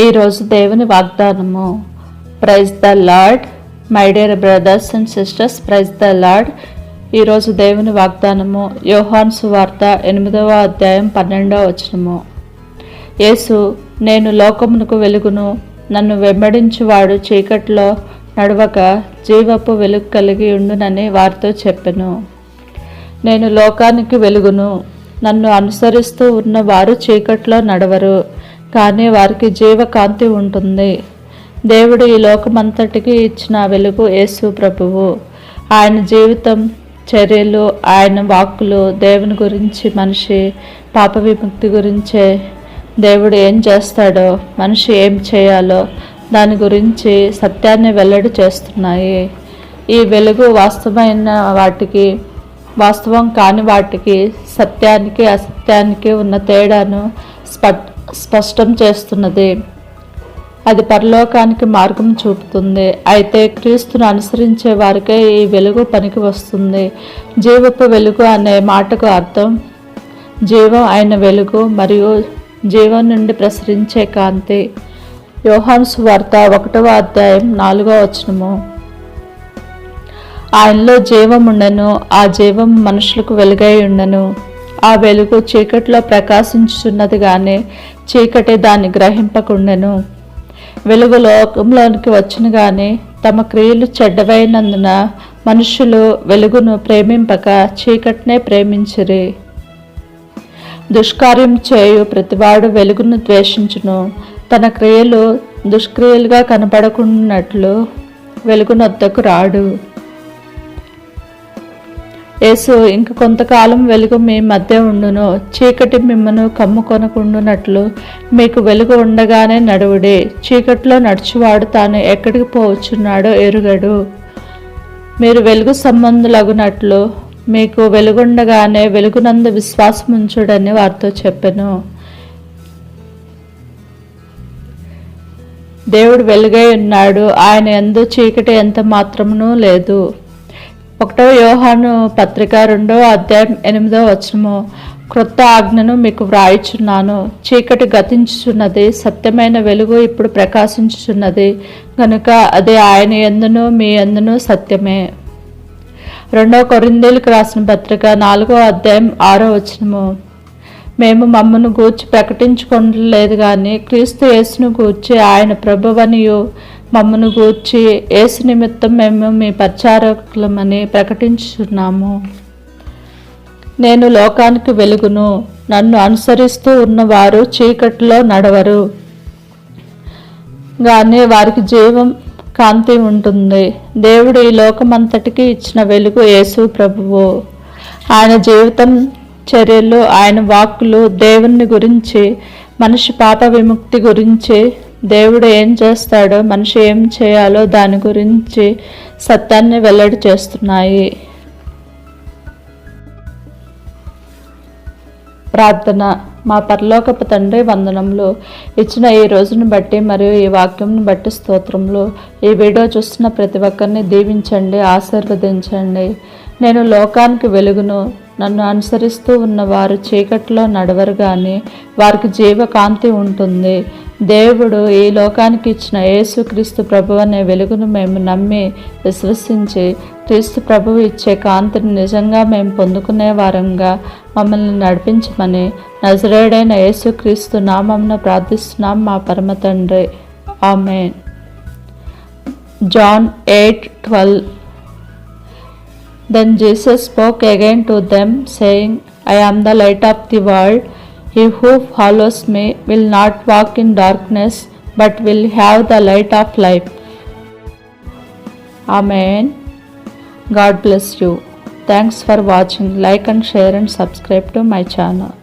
ఈరోజు దేవుని వాగ్దానము. Praise the lord my dear brothers and sisters praise the lord ఈరోజు దేవుని వాగ్దానము యోహాన్ సువార్త ఎనిమిదవ అధ్యాయం పన్నెండవ వచనము. యేసు నేను లోకమునకు వెలుగును నన్ను వెంబడించువాడు చీకట్లో నడవక జీవపు వెలుగు కలిగి ఉండునని వారితో చెప్పెను. నేను లోకానికి వెలుగును నన్ను అనుసరిస్తూ ఉన్న వారు చీకట్లో నడవరు. కానీ వారికి జీవకాంతి ఉంటుంది. దేవుడు ఈ లోకమంతటికి ఇచ్చిన వెలుగు యేసు ప్రభువు. ఆయన జీవితం చర్యలు ఆయన వాక్కులు దేవుని గురించి మనిషి పాప విముక్తి గురించే దేవుడు ఏం చేస్తాడో మనిషి ఏం చేయాలో దాని గురించి సత్యాన్ని వెల్లడి చేస్తున్నాయి. ఈ వెలుగు వాస్తవమైన వాటికి వాస్తవం కాని వాటికి సత్యానికి అసత్యానికి ఉన్న తేడాను స్పట్ స్పష్టం చేస్తున్నది. అది పరలోకానికి మార్గం చూపుతుంది. అయితే క్రీస్తును అనుసరించే వారికే ఈ వెలుగు పనికి వస్తుంది. జీవపు వెలుగు అనే మాటకు అర్థం జీవం అయిన వెలుగు మరియు జీవం నుండి ప్రసరించే కాంతి. యోహాన్స్ వార్త ఒకటవ అధ్యాయం నాలుగవ వచనము. ఆయనలో జీవం ఉండను ఆ జీవం మనుషులకు వెలుగై ఉండను. ఆ వెలుగు చీకట్లో ప్రకాశించుచున్నది కానీ చీకటి దాన్ని గ్రహింపకుండెను. వెలుగు లోకంలోనికి వచ్చిన కానీ తమ క్రియలు చెడ్డవైనందున మనుషులు వెలుగును ప్రేమింపక చీకటినే ప్రేమించిరి. దుష్కార్యం చేయు ప్రతివాడు వెలుగును ద్వేషించును. తన క్రియలు దుష్క్రియలుగా కనపడకున్నట్లు వెలుగునొద్దకు రాడు. యేసు ఇంక కొంతకాలం వెలుగు మీ మధ్య ఉండును. చీకటి మిమ్మను కమ్ముకొనకుండునట్లు మీకు వెలుగు ఉండగానే నడువుడే. చీకట్లో నడుచువాడు తాను ఎక్కడికి పోవచ్చున్నాడో ఎరుగడు. మీరు వెలుగు సంబంధులగునట్లు మీకు వెలుగుండగానే వెలుగునందు విశ్వాసం ఉంచుడని వారితో చెప్పాను. దేవుడు వెలుగై ఉన్నాడు. ఆయన ఎందు చీకటి ఎంత మాత్రమునూ లేదు. ఒకటో యోహాను పత్రిక రెండో అధ్యాయం ఎనిమిదో వచనము. క్రొత్త ఆజ్ఞను మీకు వ్రాయిచున్నాను. చీకటి గతించుచున్నది సత్యమైన వెలుగు ఇప్పుడు ప్రకాశించుచున్నది. కనుక అది ఆయన ఎందును మీ ఎందును సత్యమే. రెండో కొరిందేలకు రాసిన పత్రిక నాలుగో అధ్యాయం ఆరో వచనము. మేము మమ్మను గూర్చి ప్రకటించుకోలేదు కానీ క్రీస్తు యేసును గూర్చి ఆయన ప్రభువనియు మమ్మను గూర్చి ఏసు నిమిత్తం మేము మీ ప్రచారకులమని ప్రకటించున్నాము నేను లోకానికి వెలుగును నన్ను అనుసరిస్తూ ఉన్నవారు చీకటిలో నడవరు. కానీ వారికి జీవం కాంతి ఉంటుంది. దేవుడు ఈ లోకమంతటికి ఇచ్చిన వెలుగు యేసు ప్రభువు. ఆయన జీవితం చర్యలు ఆయన వాక్కులు దేవుని గురించి మనిషి పాప విముక్తి గురించి దేవుడు ఏం చేస్తాడో మనిషి ఏం చేయాలో దాని గురించి సత్యాన్ని వెల్లడి చేస్తున్నాయి. ప్రార్థన. మా పరలోకపు తండ్రి వందనములు ఇచ్చిన ఈ రోజును బట్టి మరియు ఈ వాక్యంను బట్టి స్తోత్రములు. ఈ వీడియో చూస్తున్న ప్రతి ఒక్కరిని దీవించండి ఆశీర్వదించండి. నేను లోకానికి వెలుగును. నన్ను అనుసరిస్తూ ఉన్న వారు చీకట్లో నడవరు కానీ వారికి జీవకాంతి ఉంటుంది. దేవుడు ఈ లోకానికి ఇచ్చిన యేసుక్రీస్తు ప్రభు అనే వెలుగును మేము నమ్మి విశ్వసించి క్రీస్తు ప్రభువు ఇచ్చే కాంతిని నిజంగా మేము పొందుకునే వారంగా మమ్మల్ని నడిపించమని నజరేడైన యేసుక్రీస్తు నామంను ప్రార్థిస్తున్నాం మా పరమ తండ్రి. ఆమె John eight twelve. Then Jesus spoke again to them saying I am the light of the world He who follows me will not walk in darkness, but will have the light of life. Amen. God bless you. Thanks for watching. Like and share and subscribe to my channel.